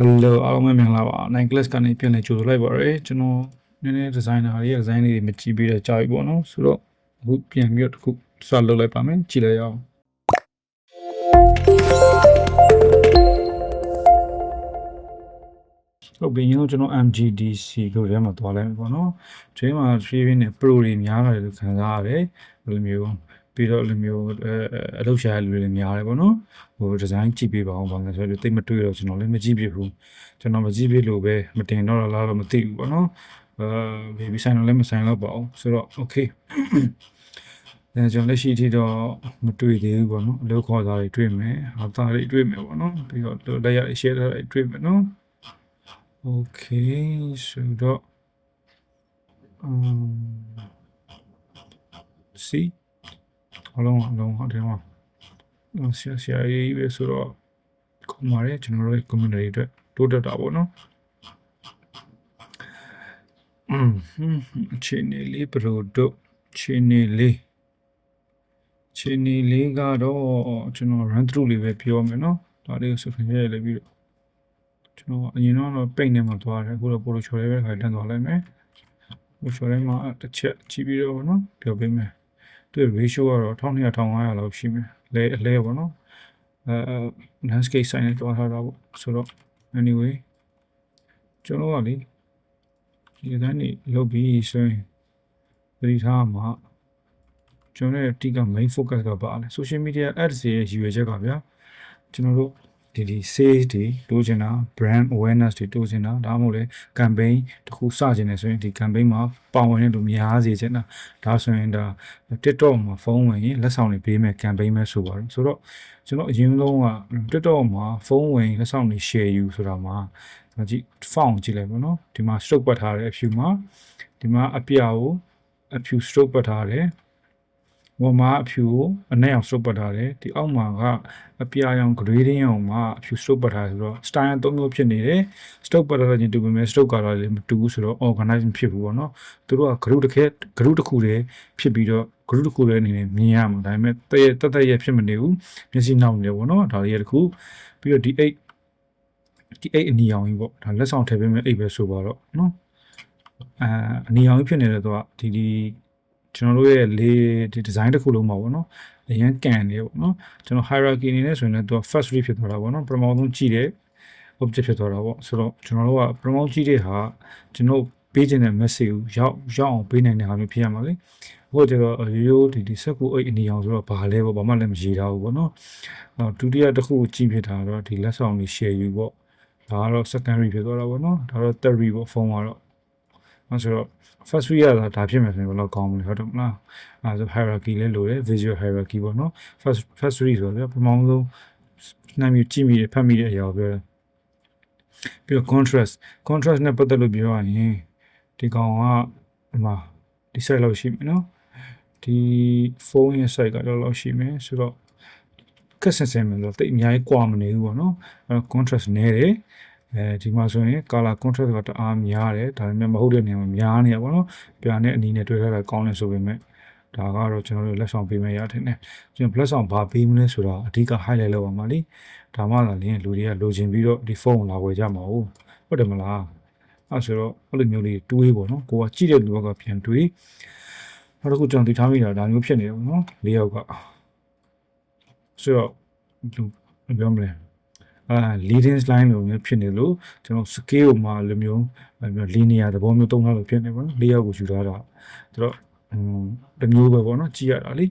Hello အားလုံးပဲမင်္ဂလာပါ Nine Class ကနေပြန်လည်ကြိုဆိုလိုက်ပါရစေကျွန်တော်နည်းနည်း designer တွေရဲ့ design လေးတွေမကြည့်ပြီးတော့ကြာပြီပေါ့နော်ဆိုတော့အခုပြန်ပြီးတော့တစ်ခုစလုပ်လိုက်ပါမယ်ကြည့်လိုက်ရအောင်ဟုတ်ပြီရင်တော့ကျွန်တော် MGDC ကိုထဲမှာသွားလိုက်မယ်ပေါ့နော်ဒီမှာ training နဲ့ pro တွေများလာတယ်လို့ခံစားရတယ်ဘယ်လိုမျိုး ပြီးတော့လိုမျိုးအဲအလုပ်ရှာရလူတွေလည်းများတယ်ပေါ့နော်ဟိုဒီဇိုင်းကြည့်ပေးပါအောင်ပါမယ်ဆိုတော့တိတ်မတွေ့တော့ကျွန်တော်လည်းမကြည့်ပြဘူးကျွန်တော်မကြည့်ပြလို့ပဲမတင်တော့လားတော့မသိဘူးပေါ့နော်အဲဘေဘီဆိုင်တော့လည်းမဆိုင်တော့ပါဘူးဆိုတော့ okay အဲကျွန်တော်လက်ရှိအထိတော့မတွေ့သေးဘူးပေါ့နော်အလုပ်ခေါ်သားတွေတွေ့မယ်ဟာသားတွေတွေ့မယ်ပေါ့နော်ပြီးတော့လက်ရ share တွေတွေ့မယ်နော် okay ဆိုတော့ um see အလုံးအလုံးဟုတ်တယ်မဟုတ်ဆရာဆရာကြီးပဲဆိုတော့ခုမာရဲကျွန်တော်တို့ community အတွက်တိုးတက်တာပေါ့နော်อืมချင်းနေလေးပရိုဒုချင်းနေလေးချင်းနေလေးကတော့ကျွန်တော် run through လေးပဲပြောမယ်နော်ဒါလေးကိုဆိုဖြရလေးပြီးတော့ကျွန်တော်အရင်တော့ပိတ်နေမှာသွားတယ်အခုတော့ပိုလိုချော်လေးပဲခါတန်းသွားလိုက်မယ်ပိုချော်လေးမှာတစ်ချက်ကြည့်ပြီးတော့နော်ပြောပေးမယ် သူ့ ratio ကတော့1200 1500လောက်ရှိမယ်လဲအလဲပေါ့နော်အဲ landscape sign နဲ့တွားထားတာပေါ့ဆိုတော့ anyway ကျွန်တော်ကလေဒီတိုင်းနေလုပ်ပြီးဆိုရင်ပရိထားမှာကျွန်တော်ရဲ့အတိက main focus ကပါလဲ social media ads ရဲ့ရည်ရွယ်ချက်ကဗျာကျွန်တော်တို့ ဒီဒီ sales တွေတိုးချင်တာ brand awareness တွေတိုးချင်တာဒါမှမဟုတ်လေ campaign တစ်ခုစချင်တယ်ဆိုရင်ဒီ campaign မှာပါဝင်တဲ့လူများစေချင်တာဒါဆိုရင်ဒါ TikTok မှာဖုန်းဝင်ရင်လက်ဆောင်တွေပေးမယ် campaign ပဲဆိုပါတော့ဆိုတော့ကျွန်တော်အရင်ဆုံးက TikTok မှာဖုန်းဝင်လက်ဆောင်တွေ share ယူဆိုတာမှာဒါကြည့် font ကြည့်လိုက်ပါတော့ဒီမှာ stroke ပတ်ထားတဲ့အဖြူမှာဒီမှာအပြာကိုအဖြူ stroke ပတ်ထားတယ် ဝမာအဖြူကိုအနက်အောင် stroke ပတ်ထားတယ်ဒီအောက်မှာကအပြာရောင် gradient အောင်မှာအဖြူ stroke ပတ်ထားတယ်ဆိုတော့ style သုံးမျိုးဖြစ်နေတယ် stroke ပတ်ထားတဲ့ချင်းတူပေမဲ့ stroke ကတော့လည်းမတူဘူးဆိုတော့ organize မဖြစ်ဘူးပေါ့နော်သူတို့က group တစ်ခဲ group တစ်ခုတည်းဖြစ်ပြီးတော့ group တစ်ခုတည်းအနေနဲ့မြင်ရမှာဒါပေမဲ့တည့်တက်တက်ရဖြစ်မနေဘူးမျက်စိနောက်နေတယ်ပေါ့နော်ဒါလေးရတစ်ခုပြီးတော့ဒီ8ဒီ8အနီရောင်ကြီးပေါ့ဒါလက်ဆောင်ထည့်ပေးမယ်8ပဲဆိုပါတော့နော်အာအနီရောင်ကြီးဖြစ်နေတဲ့တော့ဒီဒီ ကျွန်တော်တို့ရဲ့လေဒီ design တစ်ခုလုံးပါပေါ့နော်အရင်ကန်နေပေါ့နော်ကျွန်တော် hierarchy အနေနဲ့ဆိုရင်လည်းသူက first read ဖြစ်သွားတာပေါ့နော်ပထမဆုံးကြည့်တဲ့ object ဖြစ်သွားတာပေါ့ဆိုတော့ကျွန်တော်တို့က promote ကြည့်တဲ့ဟာကျွန်တော်ပေးခြင်းတဲ့ message ကိုရောက်ရောက်အောင်ပေးနိုင်တဲ့ဟာမျိုးဖြစ်ရမှာလေဟုတ်ကြတော့ရိုးရိုးဒီဒီစက်ကူအိတ်အနေအောင်ဆိုတော့ဘာလဲပေါ့ဘာမှလည်းမရေးထားဘူးပေါ့နော်အော်ဒုတိယတစ်ခုကိုကြည့်ဖြစ်တာတော့ဒီလက်ဆောင်လေး share ယူပေါ့ဒါကတော့ secondary ဖြစ်သွားတာပေါ့နော်ဒါတော့ third ပေါ့ဖုန်းကတော့ အဲဆိုတော့ first read ရတာဒါဖြစ်မယ်ဆိုရင်ဘယ်လောက်ကောင်းမလဲဟုတ်တယ်မလားအဲဆို hierarchy လည်းလိုတယ် visual hierarchy ပေါ့နော် first first read ဆိုတော့ပထမဆုံးနိုင်မြကြည့်မိတယ်ဖတ်မိတဲ့အရာကိုပြောတယ်ပြီးတော့ contrast contrast နဲ့ပတ်သက်လို့ပြောရရင်ဒီကောင်ကဒီမှာဒီ site လောက်ရှိမယ်နော်ဒီဖုန်းရဲ့ site ကတော့လောက်ရှိမယ်ဆိုတော့ကက်ဆင်ဆင်မယ်လို့တိတ်အများကြီးကွာမနေဘူးပေါ့နော်အဲ contrast နည်းတယ် အဲဒီမှာဆိုရင် color contrast ကတအားများတယ်ဒါပေမဲ့မဟုတ်တဲ့နေရာမှာများနေရပါတော့ပြာနဲ့အနီးနဲ့တွေ့ထားတာကောင်းတယ်ဆိုပေမဲ့ဒါကတော့ကျွန်တော်တို့လက်ဆောင်ပေးမယ်ရတဲ့နဲ့ကျွန်တော်လက်ဆောင်ဘာပေးမလဲဆိုတော့အဓိက highlight လုပ်ပါမှာလीဒါမှသာလင်းလူတွေကလိုချင်ပြီးတော့ဒီဖုန်းကိုလာဝယ်ကြမှာဟုတ်ဟုတ်တယ်မလားအဲဆိုတော့အဲ့လိုမျိုးလေးတွေးပေါ့နော်ကိုကကြည့်တဲ့လူကပြန်တွေးနောက်တစ်ခုကျွန်တော်သိထားမိတာဒါမျိုးဖြစ်နေတယ်ပေါ့နော်၄ယောက်ကဆိုတော့ဘယ်ပြောမလဲ အာ leading line လိုမျိုးဖြစ်နေလို့ကျွန်တော် scale မှာလိုမျိုး linear သဘောမျိုးသုံးထားလို့ဖြစ်နေပါတော့၄ယောက်ကိုယူထားတာဆိုတော့อืมတမျိုးပဲပေါ့နော်ကြည့်ရတာလေ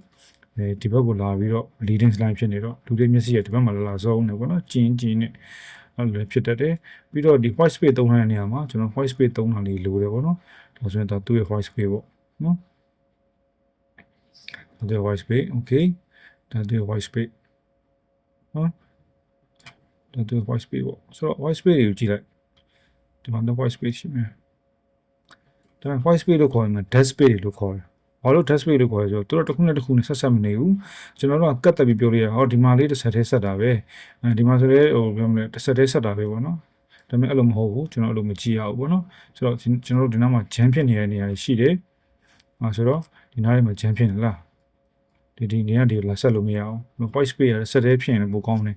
အဲဒီဘက်ကိုလာပြီးတော့ leading line ဖြစ်နေတော့လူတွေမျက်စိရဒီဘက်မှာလာလာစောင်းနေပေါ့နော်ကျင်းကျင်းနဲ့အဲ့လိုဖြစ်တတ်တယ်ပြီးတော့ဒီ white space သုံးထားတဲ့နေရာမှာကျွန်တော် white space သုံးတာလေးလိုတယ်ပေါ့နော်ဒါဆိုရင်တော့သူ့ရဲ့ white space ပေါ့နော်ဒါသူ့ရဲ့ white space okay ဒါသူ့ရဲ့ white space နော်ဒါ သူ့ရဲ့ white space ပေါ့ဆိုတော့ white space တွေကိုကြည့်လိုက်ဒီမှာတော့ white space ရှိမယ်ဒါပေမဲ့ white space လို့ခေါ်ရင် dead space လို့ခေါ်တယ်ဘာလို့ dead space လို့ခေါ်လဲဆိုတော့သူတို့တစ်ခုနဲ့တစ်ခုနဲ့ဆက်ဆက်မနေဘူးကျွန်တော်တို့ကကတ်တက်ပြီးပြောလို့ရဟောဒီမှာလေးတစ်ဆက်သေးဆက်တာပဲအဲဒီမှာဆိုလေဟိုပြောမလဲတစ်ဆက်သေးဆက်တာပဲပေါ့နော်ဒါပေမဲ့အဲ့လိုမဟုတ်ဘူးကျွန်တော်အဲ့လိုမကြည့်ရဘူးပေါ့နော်ဆိုတော့ကျွန်တော်တို့ဒီနောက်မှာဂျမ်ဖြစ်နေတဲ့နေရာတွေရှိတယ်အဲဆိုတော့ဒီနားလေးမှာဂျမ်ဖြစ်နေလား ဒီဒီနေရာဒီလာဆက်လို့မရအောင် voice space ရဆက်တဲ့ဖြစ်ရင်လည်းပိုကောင်းတယ်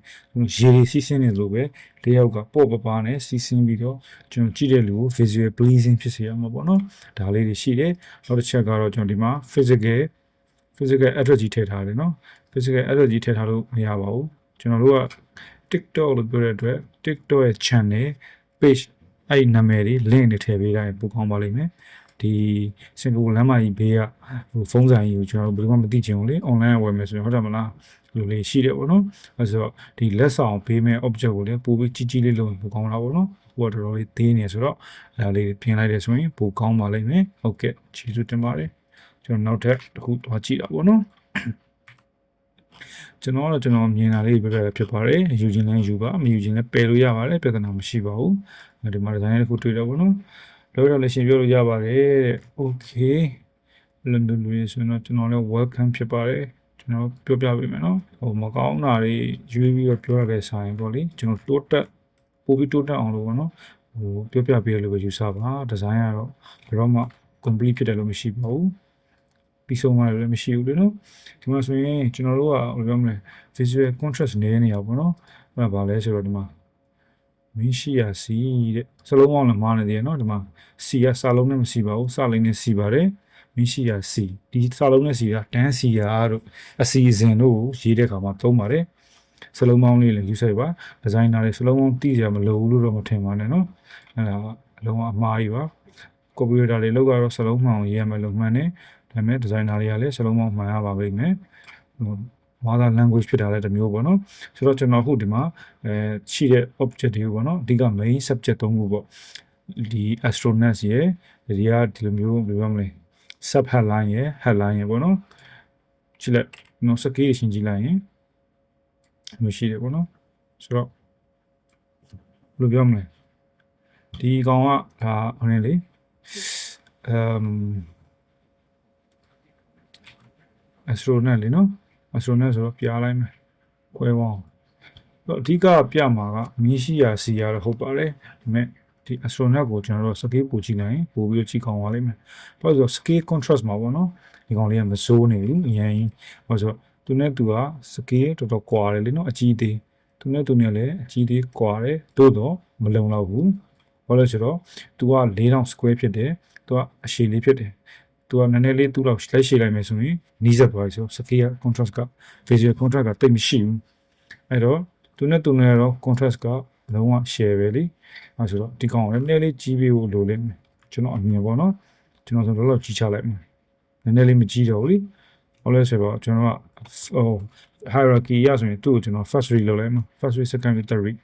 ရေတွေစီးဆင်းနေလို့ပဲလေးယောက်ကပေါ့ပပနဲ့စီးဆင်းပြီးတော့ကျွန်တော်ကြည့်တဲ့လူကို visual pleasing ဖြစ်စေရမှာပေါ့နော်ဒါလေးတွေရှိတယ်နောက်တစ်ချက်ကတော့ကျွန်တော်ဒီမှာ physical physical address ကြီးထည့်ထားတယ်နော် physical address ကြီးထည့်ထားလို့မရပါဘူးကျွန်တော်တို့က TikTok လို့ပြောတဲ့အတွက် TikTok ရဲ့ channel page အဲ့ဒီနာမည်တွေ link တွေထည့်ပေးတိုင်းပိုကောင်းပါလိမ့်မယ် ဒီစင်ကာပူလမ်းမကြီးဘေးကဟိုဖုန်းဆိုင်ကြီးကိုကျွန်တော်တို့ဘယ်သူမှမသိချင်ဘူးလေ online ဝယ်မယ်ဆိုရင်ဟုတ်တယ်မလားဒီလိုလေးရှိတယ်ပေါ့နော်အဲဆိုတော့ဒီလက်ဆောင်ပေးမဲ့ object ကိုလည်းပိုပြီးကြီးကြီးလေးလုပ်ရင်ပိုကောင်းလာပေါ့နော်ဟိုကတော်တော်လေးသေးနေဆိုတော့ဒါလေးပြင်လိုက်တယ်ဆိုရင်ပိုကောင်းပါလိမ့်မယ်ဟုတ်ကဲ့ကျေးဇူးတင်ပါတယ်ကျွန်တော်နောက်ထပ်တစ်ခုသွားကြည့်တာပေါ့နော်ကျွန်တော်ကတော့ကျွန်တော်မြင်တာလေးပဲပဲဖြစ်ပါတယ်ယူခြင်းလည်းယူပါမယူခြင်းလည်းပယ်လို့ရပါတယ်ပြဿနာမရှိပါဘူးဒီမှာဒီဇိုင်းတစ်ခုတွေ့တော့ဗောနော် လောရလည်းရှင်ပြောလို့ရပါတယ်တဲ့ okay လွန်လူရဆိုတော့ကျွန်တော်လည်း welcome ဖြစ်ပါတယ်ကျွန်တော်ပြောပြပေးမယ်နော်ဟိုမကောင်းတာတွေယူပြီးတော့ပြောရတဲ့ဆိုင်ပေါ့လေကျွန်တော်တိုးတက်ပို့ပြီးတိုးတက်အောင်လို့ဗောနော်ဟိုပြောပြပေးရလို့ပဲယူဆပါဒီဇိုင်းကတော့ဘယ်တော့မှ complete ဖြစ်တယ်လို့မရှိပါဘူးပြီးဆုံးသွားတယ်လည်းမရှိဘူးလေနော်ဒီမှာဆိုရင်ကျွန်တော်တို့ကဘယ်လိုပြောမလဲ visual contrast နည်းနေရပါတော့အဲ့ဒါဘာလဲဆိုတော့ဒီမှာ မင်းရှိရစီတဲ့စလုံးပေါင်းလည်းမားနေသေးတယ်နော်ဒီမှာစီကစာလုံးနဲ့မရှိပါဘူးစာလိမ့်နဲ့စီပါတယ်မင်းရှိရစီဒီစာလုံးနဲ့စီကတန်းစီရတို့အစီအစဉ်တို့ကိုရေးတဲ့အခါမှာသုံးပါတယ်စလုံးပေါင်းလေးလည်းယူဆိုင်ပါဒီဇိုင်နာတွေစလုံးပေါင်းသိကြမလို့ဘူးလို့တော့မထင်ပါနဲ့နော်အဲ့ဒါအလုံးဝအမှားကြီးပါကွန်ပျူတာတွေလောက်ကတော့စလုံးမှောင်ရေးရမယ်လို့မှန်တယ်ဒါပေမဲ့ဒီဇိုင်နာတွေကလည်းစလုံးပေါင်းမှန်ရပါလိမ့်မယ် ဟို mother language ဖြစ်တာလည်းတစ်မျိုးပေါ့နော်ဆိုတော့ကျွန်တော်အခုဒီမှာအဲရှိတဲ့ object တွေပေါ့နော်အဓိက main subject သုံးခုပေါ့ဒီ astronauts ရယ်ဒီကဒီလိုမျိုးဘယ်လိုမလဲ sub headline ရယ် headline ရယ်ပေါ့နော်ကြည့်လိုက်နော်စကေးရှင်းကြည့်လိုက်ရင်မျိုးရှိတယ်ပေါ့နော်ဆိုတော့ဘယ်လိုပြောမလဲဒီကောင်ကဒါဟိုနေလေအမ် astronaut လေနော် astronaut ဆိုတော့ပြလိုက်မယ်ခွဲပေါင်းတော့အဓိကပြမှာကမီးရှိရာစီရာတော့ဟုတ်ပါတယ်ဒါပေမဲ့ဒီ astronaut ကိုကျွန်တော်တို့ scale ပို့ကြည့်လိုက်ရင်ပို့ပြီးတော့ကြည့်ကောင်းပါလိမ့်မယ်ဘာလို့ဆို scale contrast မှာပေါ့နော်ဒီကောင်လေးကမစိုးနေဘူးအရင်ဘာလို့ဆိုသူနဲ့သူက scale တော်တော်ကွာတယ်လေနော်အကြီးသေးသူနဲ့သူနဲ့လည်းအကြီးသေးကွာတယ်သို့တော့မလုံလောက်ဘူးဘာလို့ဆိုတော့ तू က4000 square ဖြစ်တယ် तू ကအရှည်လေးဖြစ်တယ် သူကနည်းနည်းလေးသူ့လောက်လက်ရှိလိုက်မယ်ဆိုရင်နီးစပ်သွားပြီဆိုစကေးက contrast က visual contrast ကတိတ်မရှိဘူးအဲ့တော့သူနဲ့သူနဲ့တော့ contrast ကလုံးဝ share ပဲလေအဲဆိုတော့ဒီကောင်ကလည်းနည်းနည်းလေးကြီးပေးဖို့လိုလိမ့်မယ်ကျွန်တော်အမြင်ပေါ့နော်ကျွန်တော်ဆိုတော့လောက်ကြီးချလိုက်မယ်နည်းနည်းလေးမကြီးတော့ဘူးလေဟောလဲဆိုတော့ကျွန်တော်ကဟို hierarchy ရဆိုရင်သူ့ကိုကျွန်တော် first read လုပ်လိုက်မှာ first read second read third read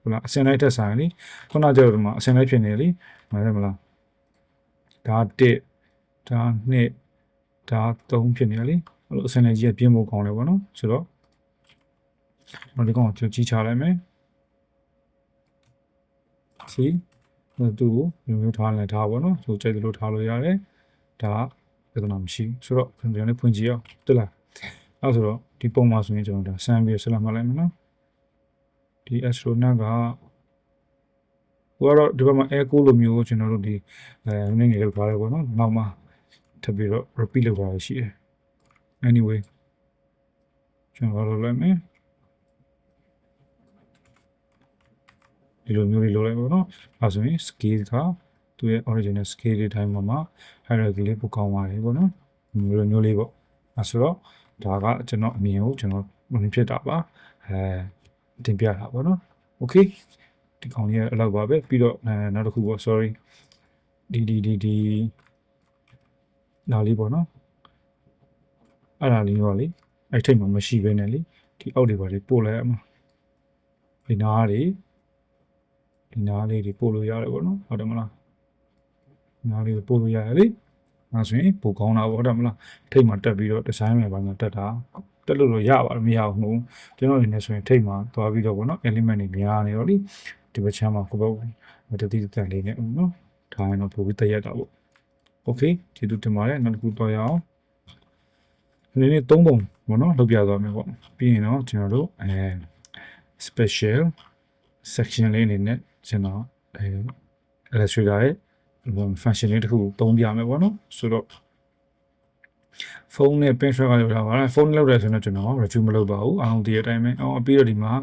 ဟုတ်လားအစင်လိုက်တက်ဆိုင်လေခုနကြောက်တော့အစင်လိုက်ဖြစ်နေလေမှန်တယ်မလားဒါ1 ဓာနှစ်ဓာသုံးဖြစ်နေရလေအဲ့လိုအစင်လေးကြီးကပြင်းဖို့ကောင်းတယ်ပေါ့နော်ဆိုတော့တော့ဒီကောင်ကိုကြည့်ချလိုက်မယ်စီသူ့ကိုမျိုးမျိုးထားလဲထားပေါ့နော်သူကြိုက်သလိုထားလို့ရတယ်ဒါကပြဿနာမရှိဘူးဆိုတော့ကျွန်တော်လည်းဖွင့်ကြည့်အောင်တက်လာအဲ့ဆိုတော့ဒီပုံမှာဆိုရင်ကျွန်တော်ဒါဆမ်းပြီးဆက်လာမှလိုက်မယ်နော်ဒီ astronaut ကဟိုကတော့ဒီဘက်မှာ echo လိုမျိုးကျွန်တော်တို့ဒီအဲနည်းနည်းလောက်ထားတယ်ပေါ့နော်နောက်မှာ ထပ်ပြီးတော့ repeat လုပ်တာရှိတယ် anyway ကျွန်တော်လုပ်လိုက်မယ်ဒီလိုမျိုးလေးလုပ်လိုက်ပါတော့အဲဆိုရင် scale ကသူရဲ့ original scale တွေတိုင်းမှာမှာ hierarchy လေးပိုကောင်းပါတယ်ပေါ့နော်ဒီလိုမျိုးလေးပေါ့အဲဆိုတော့ဒါကကျွန်တော်အမြင်ကိုကျွန်တော်မဖြစ်တာပါအဲတင်ပြတာပေါ့နော် okay ဒီကောင်လေးအလောက်ပါပဲပြီးတော့အဲနောက်တစ်ခုပေါ့ sorry ဒီဒီဒီဒီ ဒါလေးပေါ့နော်အဲ့ဒါလေးတော့လေအဲ့ထိတ်မှာမရှိဘဲနဲ့လေဒီအောက်တွေပါလေပို့လိုက်အမဒီနားလေးဒီနားလေးတွေပို့လို့ရတယ်ပေါ့နော်ဟုတ်တယ်မလားနားလေးကိုပို့လို့ရတယ်လေအဲဆိုရင်ပိုကောင်းတာပေါ့ဟုတ်တယ်မလားထိတ်မှာတက်ပြီးတော့ဒီဇိုင်းမှာပါညာတက်တာတက်လို့တော့ရပါတယ်မရဘူးကျွန်တော်အနေနဲ့ဆိုရင်ထိတ်မှာသွားပြီးတော့ပေါ့နော် element တွေများနေတော့လေဒီဘက်ချမ်းမှာကိုပေါ့မတတိတန်လေးနဲ့နော်ထားရင်တော့ပိုပြီးတက်ရတာပေါ့ โอเคကျေးဇူးတင်ပါတယ်နောက်တစ်ခုတော့ရအောင်ဒီနေ့သုံးပုံပေါ့နော်လုပ်ပြသွားမယ်ပေါ့ပြီးရင်တော့ကျွန်တော်တို့အဲ special section လေးအနေနဲ့ကျွန်တော်အဲ illustrator ရဲ့ function လေးတစ်ခုသုံးပြမယ်ပေါ့နော်ဆိုတော့ ဖုန်းနဲ့ pen track ကလောက်တာပါလားဖုန်းလောက်တယ်ဆိုတော့ကျွန်တော် review မလုပ်ပါဘူးအားလုံးဒီအတိုင်းပဲအော်ပြီးတော့ဒီမှာ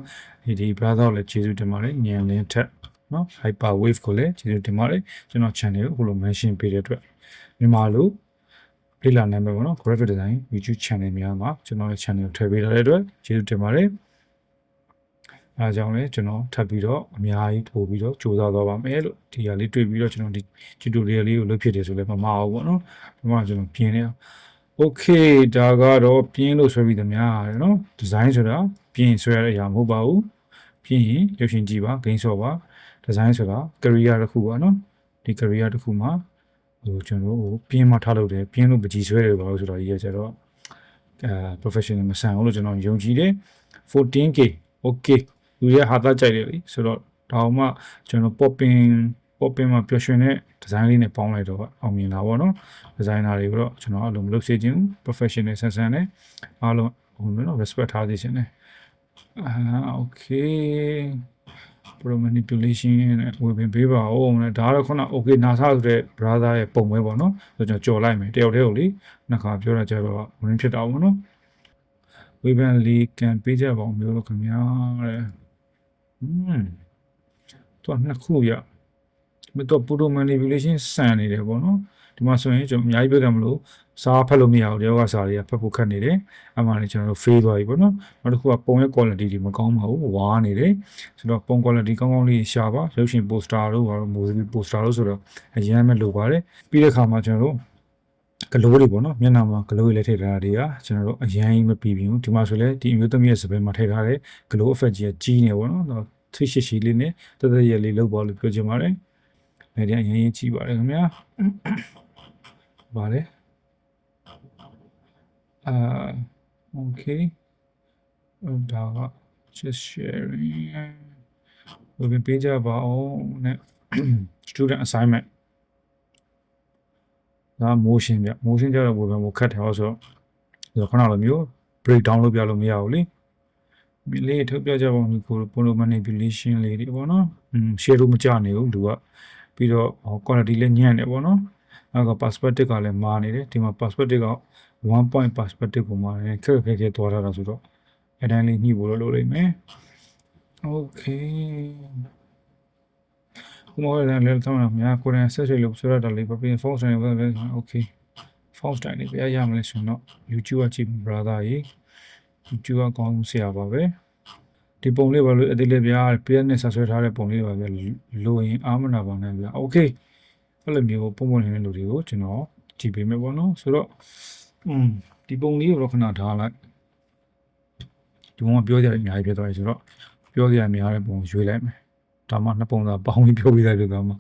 ဒီဒီ brother ကိုလည်းကျေးဇူးတင်ပါတယ်ညံလင်းထက် နော် hyper wave ကိုလည်းကျေးဇူးတင်ပါတယ်ကျွန်တော် channel ကိုအခုလို mention ပေးတဲ့အတွက်မြန်မာလိုလေ့လာနိုင်မယ်ပေါ့နော် graphic design YouTube channel များမှာကျွန်တော်ရဲ့ channel ကိုထည့်ပေးထားတဲ့အတွက်ကျေးဇူးတင်ပါတယ်အဲကြောင့်လည်းကျွန်တော်ထပ်ပြီးတော့အများကြီးပို့ပြီးတော့ကြိုးစားသွားပါမယ်လို့ဒီဟာလေးတွေ့ပြီးတော့ကျွန်တော်ဒီ tutorial လေးကိုလုပ်ဖြစ်တယ်ဆိုလည်းမမအောင်ပေါ့နော်ဒီမှာကျွန်တော်ပြင်နေအောင် okay ဒါကတော့ပြင်းလို့ဆွဲပြီးသမျှရတယ်နော် design ဆိုတာပြင်းဆွဲရတဲ့အရာမဟုတ်ပါဘူးပြင်းရင်ရုပ်ရှင်ကြည့်ပါ gain ဆော့ပါ design ဆိုတာ career တစ်ခုပါနော်ဒီ career တစ်ခုမှာဟိုကျွန်တော်တို့ပြင်းမှထားလို့တယ်ပြင်းလို့ပကြီးဆွဲတယ်ပါလို့ဆိုတော့ဒီရကျတော့အဲ professional မဆန်ဘူးလို့ကျွန်တော်ယုံကြည်တယ် 14k okay လူရဲ့ဟာသားကြိုက်တယ်လေဆိုတော့ဒါမှကျွန်တော် popping popping မှာပျော်ရွှင်တဲ့ design လေးနဲ့ပေါင်းလိုက်တော့အောင်မြင်တာပေါ့နော် designer တွေကိုတော့ကျွန်တော်အလုံးမလုပ်စေချင်ဘူး professional ဆန်ဆန်နဲ့အားလုံးဟိုမျိုးတော့ respect ထားသေးချင်တယ်အာ okay pro manipulation နဲ့ဝေပင်ပေးပါဦးနဲ့ဒါကတော့ခုန okay NASA ဆိုတဲ့ brother ရဲ့ပုံပဲပေါ့နော်ဆိုတော့ကျွန်တော်ကြော်လိုက်မယ်တယောက်တည်းကိုလေနှစ်ခါပြောတာကြတော့ဝင်ဖြစ်တာပေါ့နော်ဝေပင်လီကန်ပေးကြပါဦးမျိုးလို့ခင်ဗျာတဲ့อืมတော့နှစ်ခုရမတော့ pro manipulation စံနေတယ်ပေါ့နော် ဒီမှာဆိုရင်ကျွန်တော်အများကြီးပြောကြမလို့စားဖတ်လို့မရဘူးတယောက်ကစားတွေကဖတ်ဖို့ခက်နေတယ်အမှန်လည်းကျွန်တော်တို့ fail သွားပြီပေါ့နော်နောက်တစ်ခုကပုံရဲ့ quality တွေမကောင်းပါဘူးဝါနေတယ်ဆိုတော့ပုံ quality ကောင်းကောင်းလေးရှာပါရုပ်ရှင် poster တို့ဘာလို့ movie poster တို့ဆိုတော့အရင်မဲ့လိုပါတယ်ပြီးတဲ့ခါမှာကျွန်တော်တို့ဂလိုးတွေပေါ့နော်မျက်နှာမှာဂလိုးတွေလည်းထည့်ထားတာတွေကကျွန်တော်တို့အရင်မပြီးဘူးဒီမှာဆိုလဲဒီအမျိုးသမီးရဲ့စပယ်မှာထည့်ထားတဲ့ဂလိုး effect ကြီးကကြီးနေပေါ့နော်ထိရှိရှိလေးနဲ့တသက်ရလေးလောက်ပါလို့ပြောချင်ပါတယ်။ဒါတဲ့အရင်ရင်ကြီးပါတယ်ခင်ဗျာ။ ဗါလေအာ okay ဒါက just sharing ဘယ်ပေးကြပါအောင်နဲ့ student assignment ဒါ motion ဗျ motion ကြတော့ဘယ်မှာခက်တယ်ဟောဆိုတော့ခဏလိုမျိုး break down လုပ်ပြလို့မရဘူးလေမလေးထုတ်ပြကြပါဦးကို polo manipulation လေးတွေပေါ့နော်อืม share လို့မကြနေဘူးလူကပြီးတော့ quality လည်းညံ့တယ်ပေါ့နော် နောက်က perspective ကလည်းမာနေတယ်ဒီမှာ perspective က1 point perspective ကိုမာနေခက်ခက်ခဲသွားတာဆိုတော့အတိုင်းလေးညှိဖို့လုပ်လိမ့်မယ် okay ခုမှလည်းလည်းတောင်းတာများကိုယ်တိုင်ဆက်ဆွေလို့ဆိုရတာလေးပဲပြီး phone ဆိုင်ပဲ okay phone တိုင်းလေးပြရမလဲဆိုတော့ YouTube ကကြည့် brother ကြီး YouTube ကကောင်းဆရာပါပဲဒီပုံလေးပါလို့အသေးလေးပြား PS နဲ့ဆက်ဆွဲထားတဲ့ပုံလေးပါပဲလိုရင်အာမနာပါနဲ့ဗျာ okay အဲ့လိုမျိုးပုံပုံနေတဲ့လူတွေကိုကျွန်တော်ကြည့်ပေးမယ်ပေါ့နော်ဆိုတော့อืมဒီပုံလေးကိုတော့ခဏထားလိုက်ဒီပုံကပြောကြရအများကြီးပြသွားပြီဆိုတော့ပြောကြရများတဲ့ပုံကိုရွေးလိုက်မယ်ဒါမှနှစ်ပုံသာပေါင်းပြီးပြောပြလိုက်လို့ကောင်းမှာ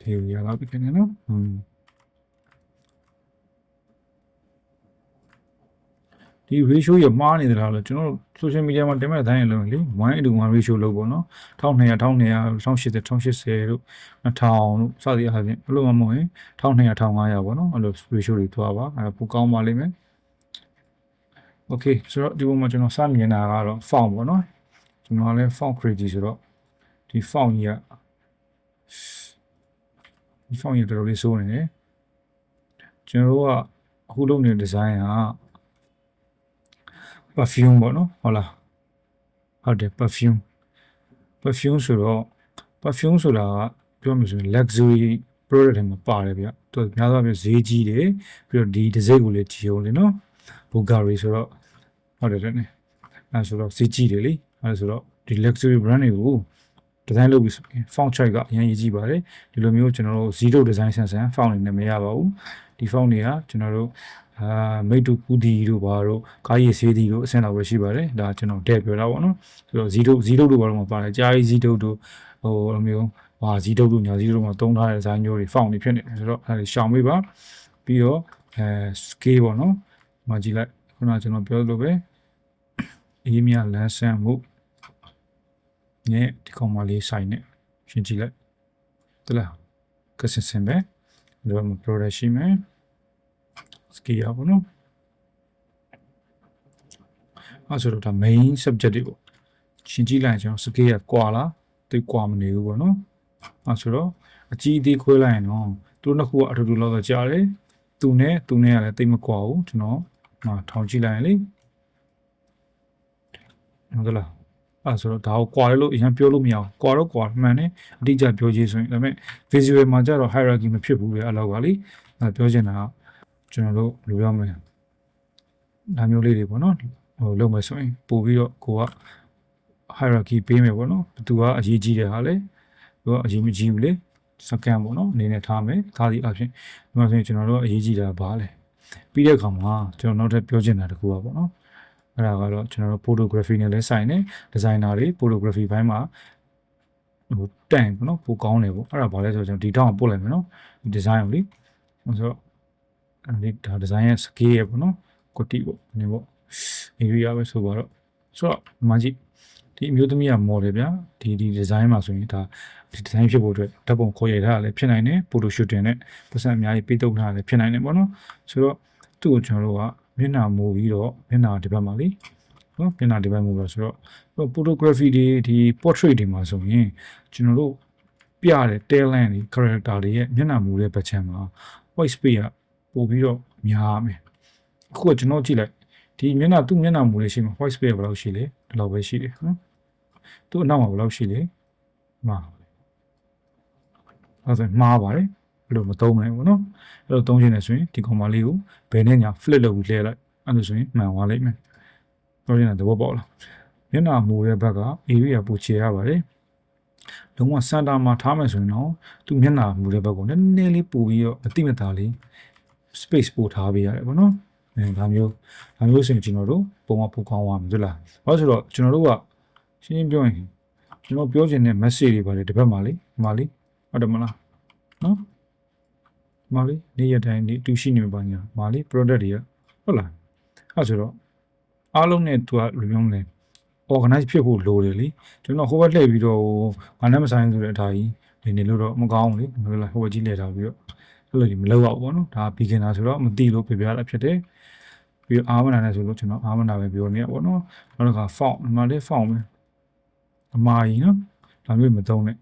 ဒီရလာပြီခင်ဗျာနော်อืม ဒီ ratio ရမှားနေသလားလို့ကျွန်တော်တို့ social media မှာတင်မဲ့တိုင်းရလုံးလေ1 to 1 ratio လို့ပေါ့နော်1200 1200 1080 1080တို့2000တို့စသည်အားဖြင့်ဘယ်လိုမှမဟုတ်ရင်1200 1500ပေါ့နော်အဲ့လို ratio တွေသွားပါအဲ့ပိုကောင်းပါလိမ့်မယ် okay ဆိုတော့ဒီပုံမှာကျွန်တော်စမြင်တာကတော့ font ပေါ့နော်ကျွန်တော်လည်း font crazy ဆိုတော့ဒီ font ကြီးကဒီ font ကြီးတော်တော်လေးစိုးနေတယ်ကျွန်တော်တို့ကအခုလုပ်နေတဲ့ design က perfume ပေါ့နော်ဟုတ်လားဟုတ်တယ် perfume perfume ဆိုတော့ perfume ဆိုတာကပြောမှဆိုရင် luxury product တွေမှာပါတယ်ဗျသူများသောအားဖြင့်ဈေးကြီးတယ်ပြီးတော့ဒီတစ်စိတ်ကိုလည်းကြီးအောင်လေနော် Bulgari ဆိုတော့ဟုတ်တယ်တဲ့အဲဆိုတော့ဈေးကြီးတယ်လေအဲဆိုတော့ဒီ luxury brand တွေကို design လုပ်ပြီးဆိုရင် font choice ကအရင်ရေးကြည့်ပါတယ်ဒီလိုမျိုးကျွန်တော်တို့ zero design sense font တွေနဲ့မရပါဘူးဒီ font တွေကကျွန်တော်တို့ အာမိတ်တူကူဒီတို့ဘာတို့ကားရည်ဆေးဒီတို့အဆင့်လောက်ပဲရှိပါတယ်ဒါကျွန်တော်တဲ့ပြောတာပေါ့နော်ဆိုတော့0 0တို့ဘာလို့မပါတယ်ကြားကြီး0တို့ဟိုလိုမျိုးဟာ0တို့ညာ0တို့မှာတုံးထားတဲ့ဇာတ်မျိုးတွေ font တွေဖြစ်နေတယ်ဆိုတော့အဲဒါရှောင်ပေးပါပြီးတော့အဲ scale ပေါ့နော်မကြည့်လိုက်ခုနကကျွန်တော်ပြောလို့ပဲအေးမြလန်းဆန်းမှုနဲ့ဒီကောင်မလေးဆိုင်နဲ့ရှင်းကြည့်လိုက်တလားကစင်စင်ပဲဒီမှာ product ရှိမယ် skill ရပါတော့အဲဆိုတော့ဒါ main subject တွေပေါ့ရှင်းကြည့်လိုက်ကျွန်တော် skill ရကွာလားတိတ်ကွာမနေဘူးပေါ့နော်အဲဆိုတော့အကြီးအသေးခွဲလိုက်ရင်တော့သူတို့နှစ်ခုကအတူတူလောက်တော့ကြားတယ်သူနဲ့သူနဲ့ကလည်းတိတ်မကွာဘူးကျွန်တော်မှာထောင်ကြည့်လိုက်ရင်လေဟုတ်ကလားအဲ့ဆိုတော့ဒါကိုကွာရလို့အရင်ပြောလို့မရအောင်ကွာတော့ကွာမှန်တယ်အတိအကျပြောချင်ဆိုရင်ဒါပေမဲ့ visual မှာကျတော့ hierarchy မဖြစ်ဘူးလေအဲ့လောက်ကလေအဲ့ပြောချင်တာက ကျွန်တော်တို့လိုရမယ်ဒါမျိုးလေးတွေပေါ့နော်ဟိုလုပ်မယ်ဆိုရင်ပို့ပြီးတော့ကိုက hierarchy ပေးမယ်ပေါ့နော်ဘသူကအရေးကြီးတဲ့ဟာလေသူကအရေးမကြီးဘူးလေစကန်ပေါ့နော်အနေနဲ့ထားမယ်ဒါဒီအဖြစ်ဒီမှာဆိုရင်ကျွန်တော်တို့အရေးကြီးတာဘာလဲပြီးတဲ့အခါမှာကျွန်တော်နောက်ထပ်ပြောချင်တာတခုပါပေါ့နော်အဲ့ဒါကတော့ကျွန်တော်တို့ photography နဲ့လည်းဆိုင်တယ် designer တွေ photography ဘိုင်းမှာဟိုတန်ပေါ့နော်ပိုကောင်းတယ်ပေါ့အဲ့ဒါဘာလဲဆိုတော့ကျွန်တော်ဒီတောင်းပို့လိုက်မယ်နော်ဒီ design ကိုလေဆိုတော့အဲ့ ဒီဒါ design ရဲ့ scale ရဲ့ပေါ့နော် quality ပေါ့နည်းပေါ့ area ပဲဆိုတော့ဆိုတော့ဒီမှာကြည့်ဒီအမျိုးသမီးက model ဗျာဒီဒီ design မှာဆိုရင်ဒါဒီ design ဖြစ်ဖို့အတွက်ဓာတ်ပုံခေါ်ရိုက်ထားတာလည်းဖြစ်နိုင်တယ် photo shooting နဲ့ပတ်စံအများကြီးပေးတုပ်ထားတာလည်းဖြစ်နိုင်တယ်ပေါ့နော်ဆိုတော့သူ့ကိုကျွန်တော်တို့ကမျက်နှာမူပြီးတော့မျက်နှာဒီဘက်မှာလေနော်မျက်နှာဒီဘက်မူပြီးတော့ဆိုတော့ photography တွေဒီ portrait တွေမှာဆိုရင်ကျွန်တော်တို့ပြတဲ့ talent တွေ character တွေရဲ့မျက်နှာမူတဲ့ဘက်ချမ်းမှာ white space က ပို့ပြီးတော့များမယ်အခုကကျွန်တော်ကြည့်လိုက်ဒီမျက်နှာသူ့မျက်နှာမူလေးရှိမှာ white space ဘယ်လောက်ရှိလဲဒီလောက်ပဲရှိတယ်နော်သူ့အနောက်မှာဘယ်လောက်ရှိလဲမှားပါတယ်အဲဆိုမှားပါတယ်ဘယ်လိုမသုံးမလဲပေါ့နော်အဲ့လိုသုံးချင်တယ်ဆိုရင်ဒီကောင်မလေးကိုဘယ်နဲ့ညာ flip လုပ်ပြီးလဲလိုက်အဲ့လိုဆိုရင်မှန်သွားလိမ့်မယ်သုံးချင်တာသဘောပေါက်လားမျက်နှာမူရဲ့ဘက်က area ပူချေရပါတယ်လုံးဝစန်တာမှာထားမယ်ဆိုရင်တော့သူ့မျက်နှာမူတဲ့ဘက်ကိုနည်းနည်းလေးပူပြီးတော့အတိမတာလေး space ပို့ထားပေးရတယ်ပေါ့နော်အဲဒါမျိုးဒါမျိုးဆိုရင်ကျွန်တော်တို့ပုံမှန်ပို့ကောင်းသွားမှာဟုတ်လားဘာလို့ဆိုတော့ကျွန်တော်တို့ကရှင်းရှင်းပြောရင်ကျွန်တော်ပြောချင်တဲ့ message တွေပါတယ်ဒီဘက်မှာလေဒီမှာလေဟုတ်တယ်မလားနော်ဒီမှာလေနေ့ရက်တိုင်းဒီတူရှိနေမှာပါညာဒီမှာလေ product တွေကဟုတ်လားအဲ့ဆိုတော့အားလုံးနဲ့သူကဘယ်လိုပြောမလဲ organize ဖြစ်ဖို့လိုတယ်လေကျွန်တော်ဟိုဘက်လှည့်ပြီးတော့ဘာနဲ့မဆိုင်ဆိုတဲ့အထားကြီးနေနေလို့တော့မကောင်းဘူးလေမလို့လားဟိုဘက်ကြီးလှည့်ထားပြီးတော့ အဲ့လိုကြီးမလုပ်ရဘူးပေါ့နော်ဒါ beginner ဆိုတော့မသိလို့ပြပြတာဖြစ်တယ်ပြီးတော့အာမနာနဲ့ဆိုလို့ကျွန်တော်အာမနာပဲပြောနေရပေါ့နော်နောက်တစ်ခါ font ဒီမှာလေး font ပဲအမာကြီးနော်ဒါမျိုးမသုံးနဲ့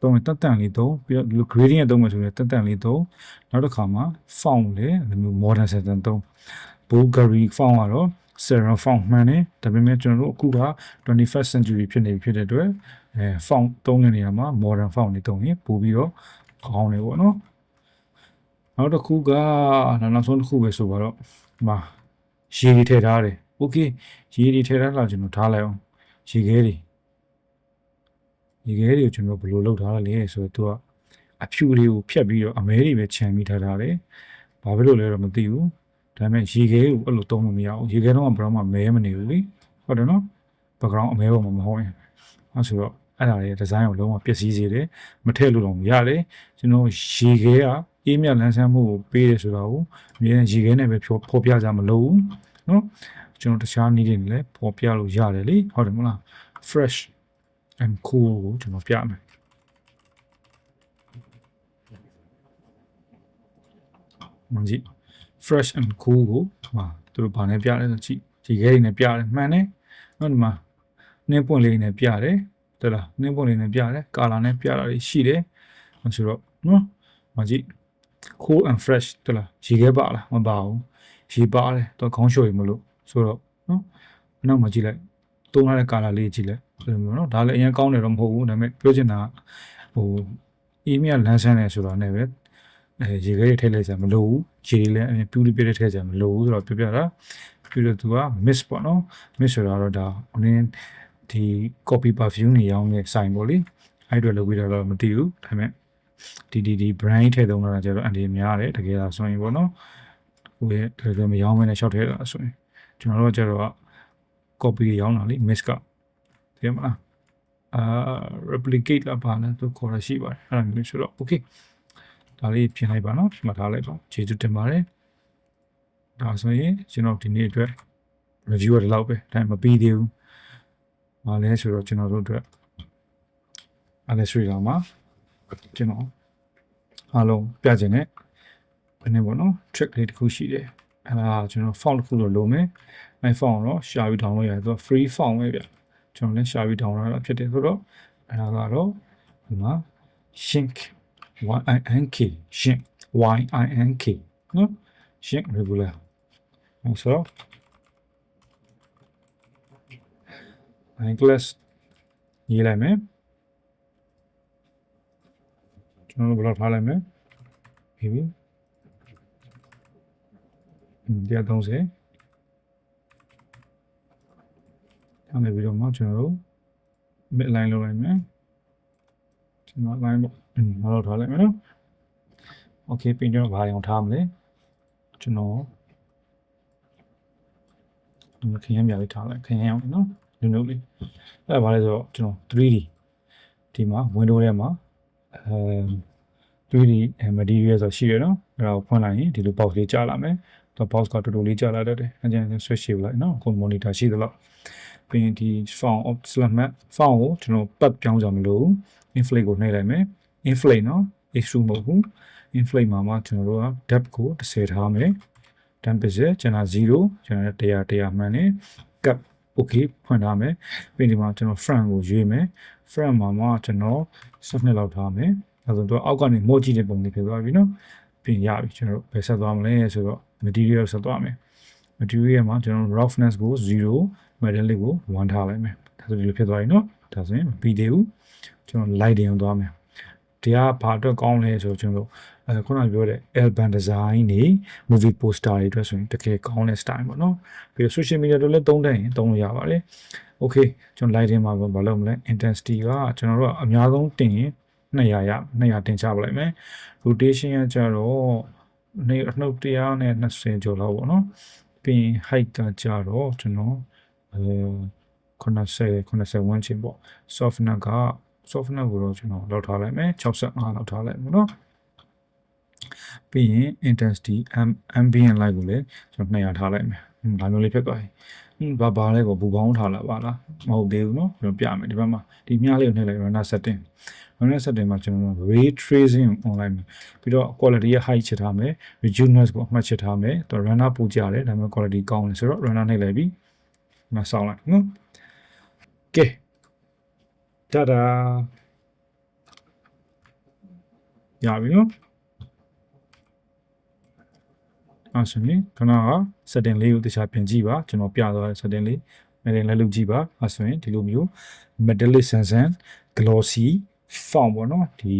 သုံးရင်တက်တန်လေးသုံးပြီးတော့ဒီလို grading ရသုံးမယ်ဆိုရင်တက်တန်လေးသုံးနောက်တစ်ခါမှာ font လေဒီမျိုး modern setting သုံး Bulgari font ကတော့ Serum font မှန်တယ်ဒါပေမဲ့ကျွန်တော်တို့အခုက 21st century ဖြစ်နေပြီဖြစ်တဲ့အတွက်အဲ font သုံးတဲ့နေရာမှာ modern font တွေသုံးရင်ပို့ပြီးတော့ကောင်းတယ်ပေါ့နော် နောက်တစ်ခုကနောက်ဆုံးတစ်ခုပဲဆိုပါတော့ဒီမှာရေတွေထည့်ထားတယ်โอเคရေတွေထည့်ထားလာကျွန်တော်ထားလိုက်အောင်ရေခဲတွေရေခဲတွေကိုကျွန်တော်ဘယ်လိုလုပ်ထားလဲဆိုတော့သူကအဖြူလေးကိုဖြတ်ပြီးတော့အမဲတွေပဲခြံပြီးထားထားတယ်ဘာဖြစ်လို့လဲတော့မသိဘူးဒါပေမဲ့ရေခဲကိုအဲ့လိုသုံးလို့မရဘူးရေခဲတော့ဘယ်တော့မှမဲမနေဘူးလေဟုတ်တယ်နော် background အမဲပေါ်မှာမဟုတ်ရင်အဲဆိုတော့အဲ့ဒါလေးဒီဇိုင်းကိုလုံးဝပျက်စီးစေတယ်မထည့်လို့တော့မရတယ်ကျွန်တော်ရေခဲက အေးမြလန်းဆန်းမှုကိုပေးတယ်ဆိုတာကိုအမြဲတမ်းရေခဲနဲ့ပဲဖော်ဖော်ပြကြမလို့နော်ကျွန်တော်တခြားနည်းတွေနဲ့လည်းဖော်ပြလို့ရတယ်လေဟုတ်တယ်မလား fresh and cool ကိုကျွန်တော်ပြမယ်မကြည့် fresh and cool ကိုဟာသူတို့ဘာနဲ့ပြလဲဆိုကြည့်ဒီခဲတွေနဲ့ပြတယ်မှန်တယ်နော်ဒီမှာနှင်းပွင့်လေးနဲ့ပြတယ်တလားနှင်းပွင့်လေးနဲ့ပြတယ်ကာလာနဲ့ပြတာတွေရှိတယ်ဆိုတော့နော်မကြည့် cool and fresh တလားရေခဲပါလားမပါဘူးရေပါတယ်တော့ခေါင်းလျှော်ရမလို့ဆိုတော့နော်နောက်မှကြည့်လိုက်သုံးထားတဲ့ကာလာလေးကြည့်လိုက်အဲ့လိုမျိုးနော်ဒါလည်းအရင်ကောင်းတယ်တော့မဟုတ်ဘူးဒါပေမဲ့ပြောချင်တာကဟိုအေးမြလန်းဆန်းတယ်ဆိုတာနဲ့ပဲအဲရေခဲတွေထည့်လိုက်စရာမလိုဘူးရေတွေလည်းအရင်ပြူးလေးပြည့်ထည့်စရာမလိုဘူးဆိုတော့ပြောပြတာပြီးတော့သူက miss ပေါ့နော် miss ဆိုတာတော့ဒါအနည်းဒီ copy perfume တွေရောင်းတဲ့ဆိုင်ပေါ့လေအဲ့အတွက်လုပ်ပြီးတော့မသိဘူးဒါပေမဲ့ ဒီဒီဒီ brand ထည့်သုံးတာကျတော့အန်ဒီများတယ်တကယ်တော့ဆိုရင်ပေါ့နော်ဟိုရဲ့တကယ်မရောင်းမနဲ့ရှောက်ထည့်တာဆိုရင်ကျွန်တော်တို့ကျတော့ copy တွေရောင်းတာလေ miss ကသိမလားအာ replicate လာပါနဲ့သူခေါ်ရရှိပါတယ်အဲ့ဒါမျိုးဆိုတော့ okay ဒါလေးပြင်လိုက်ပါနော်မှတ်ထားလိုက်ပါကျေးဇူးတင်ပါတယ်ဒါဆိုရင်ကျွန်တော်ဒီနေ့အတွက် review ရတဲ့လောက်ပဲဒါမပြီးသေးဘူး။ဘာလဲဆိုတော့ကျွန်တော်တို့အတွက် Illustrator မှာ ကျွန်တော်အားလုံးပြချင်တဲ့ဘယ်နဲ့ပေါ့နော် trick လေးတစ်ခုရှိတယ်။အဲဒါကျွန်တော် font တစ်ခုလို့လိုမယ်။အဲ font တော့ရှာပြီး download ရတယ်သူက free font ပဲဗျ။ကျွန်တော်လည်းရှာပြီး download ရတာဖြစ်တယ်ဆိုတော့အဲဒါကတော့ဒီမှာ Shink Y I N K Shink Y I N K နော်ရှင်း regular ဟုတ်ဆိုတော့ line class ရေးလိုက်မယ် ကျွန်တော်တို့ဘယ်လောက်ထားလိုက်မယ်ပြီပြီ130ထားနေပြီးတော့မှကျွန်တော်တို့ mid line လုပ်လိုက်မယ်ကျွန်တော် line ပေါ့မလောက်ထားလိုက်မယ်နော် okay ပြင်ကျွန်တော်ဘာအောင်ထားမလဲကျွန်တော်ဒီခရမ်းပြလေးထားလိုက်ခရမ်းအောင်နော်နုံနုံလေးအဲ့ဒါဘာလဲဆိုတော့ကျွန်တော် 3D ဒီမှာ window ထဲမှာအဲ 3D material ဆိုရှိရနော်အဲ့ဒါကိုဖွင့်လိုက်ရင်ဒီလို box လေးကြာလာမယ်တော့ box ကတော်တော်လေးကြာလာတတ်တယ်အကျဉ်း switch ရှိလိုက်နော်ကို monitor ရှိသလားပြီးရင်ဒီ font of slash mat font ကိုကျွန်တော်ပတ်ပြောင်းကြမလို့ inflate ကိုနှိပ်လိုက်မယ် inflate နော် extrude မဟုတ်ဘူး inflate မှာမှကျွန်တော်တို့က depth ကို30ထားမယ် temperature ကျွန်တော်0ကျွန်တော်100 100မှန်တယ် cap okay ဖွင့်ထားမယ်ပြီးဒီမှာကျွန်တော် front ကိုရွေးမယ် front မှာမှကျွန်တော်7နှစ်လောက်ထားမယ်အဲဆိုတော့အောက်ကနေမို့ကြည့်တဲ့ပုံလေးဖြစ်သွားပြီနော်ပြင်ရပြီကျွန်တော်တို့ဘယ်ဆက်သွားမလဲဆိုတော့ material ဆက်သွားမယ် material မှာကျွန်တော် roughness ကို0 metallic ကို1ထားလိုက်မယ်ဒါဆိုဒီလိုဖြစ်သွားပြီနော်ဒါဆိုရင်မပြီးသေးဘူးကျွန်တော် lighting ကိုသွားမယ်တရားဘာအတွက်ကောင်းလဲဆိုတော့ကျွန်တော်တို့အဲခုနကပြောတဲ့ album design တွေ movie poster တွေအတွက်ဆိုရင်တကယ်ကောင်းတဲ့ style ပေါ့နော်ပြီးတော့ social media တွေလည်းသုံးတဲ့ရင်သုံးလို့ရပါတယ် okay ကျွန်တော် lighting မှာဘာလုပ်မလဲ intensity ကကျွန်တော်တို့ကအများဆုံးတင်ရင်200ရ200တင်ချပလိုက်မယ် rotation ကကြတော့နေအနှုတ်တရားနဲ့20ကျော်လောက်ပေါ့နော်ပြီးရင် height ကကြတော့ကျွန်တော်အဲ90 90ဝန်းကျင်ပေါ့ softness က softness ကိုတော့ကျွန်တော်လောက်ထားလိုက်မယ်65လောက်ထားလိုက်မယ်နော်ပြီးရင် intensity ambient light ကိုလည်းကျွန်တော်200ထားလိုက်မယ်။ဒါမျိုးလေးဖြစ်သွားပြီ။ဟင်း ဘာဘာလဲကိုဘူပေါင်းထားလာပါလား။မဟုတ်သေးဘူးเนาะကျွန်တော်ပြမယ်ဒီဘက်မှာဒီမြားလေးကိုနှိပ်လိုက် runner setting runner setting မှာကျွန်တော် ray tracing online ပြီးတော့ quality ရဲ့ high ချက်ထားမယ် reduce ကိုအမှတ်ချက်ထားမယ်တော့ runner ပူကြတယ်ဒါပေမဲ့ quality ကောင်းတယ်ဆိုတော့ runner နှိပ်လိုက်ပြီ။မဆောင်းလိုက်နော်။ကဲတာဒါရပြီနော် အဲ့ဆိုရင်ခဏက setting လေးကိုတခြားပြင်ကြည့်ပါကျွန်တော်ပြသွားတဲ့ setting လေး setting လေးလုပ်ကြည့်ပါအဲ့ဆိုရင်ဒီလိုမျိုး metallic sansan glossy font ပေါ့နော်ဒီ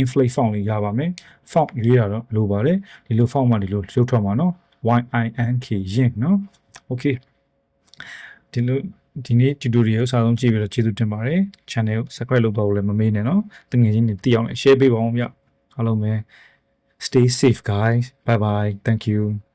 inflate font လေးရပါမယ် font ရွေးရတော့လိုပါတယ်ဒီလို font မှာဒီလိုရုပ်ထွက်မှာနော် y i n k yin နော် okay ဒီလိုဒီနေ့ tutorial ကိုစာဆုံးကြည့်ပြီးတော့ကျေးဇူးတင်ပါတယ် channel ကို subscribe လုပ်ပါဦးလည်းမမေ့နဲ့နော်တငယ်ချင်းတွေသိအောင်လည်း share ပေးပါအောင်ဗျအားလုံးပဲ stay safe guys. Bye bye thank you